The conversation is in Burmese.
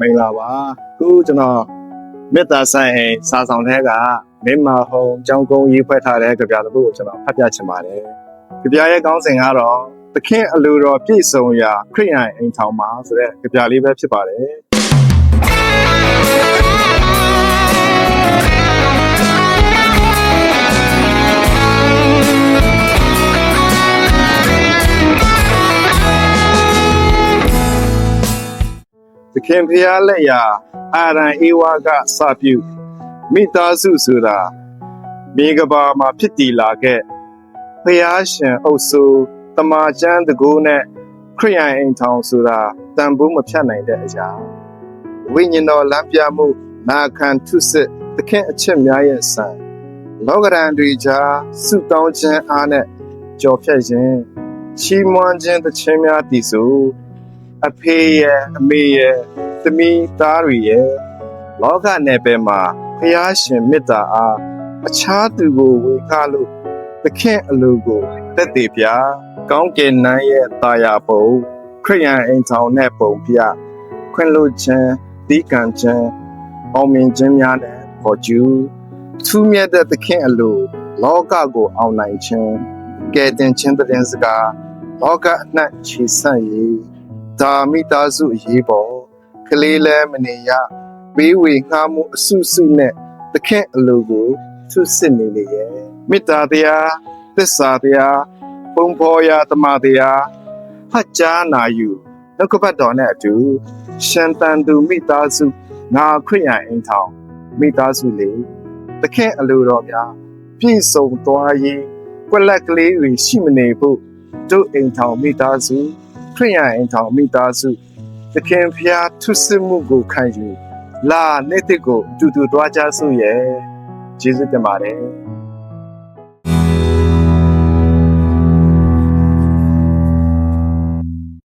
မင်္ဂလာပါခုကျွန်တော်မေတ္တာဆိုင်အိမ်စာဆောင်ထဲကမင်းမဟုံကျောင်းကုန်းရေးဖွဲ့ထားတဲ့ကြပြတစ်ပုဒ်ကိုကျွန်တော်ဖတ်ပြချင်ပါတယ်ကြပြရဲ့ကောင်းစဉ်ကတော့သခင်အလိုတော်ပြည့်စုံရာခရိယန်အိမ်ထောင်မှာဆိုတဲ့ကြပြလေးပဲဖြစ်ပါတယ် သခင်ဖျားလက်ရာအာရန်အေဝါကစပြုမိသားစုဆိုတာမြေကဘာမှာဖြစ်တည်လာခဲ့ဖျားရှင်အုပ်စုတမာကျမ်းတကူနဲ့ခရိယန်အိမ်ထောင်ဆိုတာတန်ဖိုးမဖြတ်နိုင်တဲ့အရာဝိညာဉ်တော်လမ်းပြမှုနာခံထုစစ်သခင်အချက်များရဲ့ဆံလောကရန်တွေကြားဆုတောင်းခြင်းအားနဲ့ကြော်ဖြတ်ခြင်းချီးမွမ်းခြင်းသခြင်းများတည်ဆို အဖေရဲ့အမေရဲ့သမီးသားတွေရဲ့လောကနယ်ပယ်မှာဖျားရှင်မေတ္တာအားအခြားသူကိုဝေခလို့သခင်အလိုကိုတက်တည်ပြကောင်းကင်နန်းရဲ့တာယာပုံခရိယန်အိမ်ထောင်နဲ့ပုံပြခွင့်လွှတ်ခြင်းတီးကံခြင်းအောင်မြင်ခြင်းများနဲ့ပေါ်ကျူးထူးမြတ်တဲ့သခင်အလိုလောကကိုအောင်နိုင်ခြင်းကဲတင်ခြင်းတဲ့စကားလောကအနှံ့ချီဆန့်ရေး ဒါမိသားစုအရေးပေါ်ကလေးလဲမနေရဘေးဝေငှားမှုအဆုစုနဲ့တခင်အလိုကိုသူစစ်နေလေရဲ့မေတ္တာတရားသစ္စာတရားပုံဖော်ရာတမတရားဖတ်ကြားနာယူနှုတ်ကပတ်တော်နဲ့အတူရှန်တန်သူမိသားစုငါခရိယန်အိမ်ထောင်မိသားစုလေးတခင်အလိုတော်များပြည့်စုံသွားရေးကွက်လက်ကလေးတွေရှိမနေဖို့တို့အိမ်ထောင်မိသားစု ခရိယန်အိမ်ထောင်မိသားစုသခင်ဖျားထုစစ်မှုကိုခံယူလာနေ့တစ်ကိုအတူတူသွားကြစို့ရဲ့ကျေးဇူးတင်ပါတယ်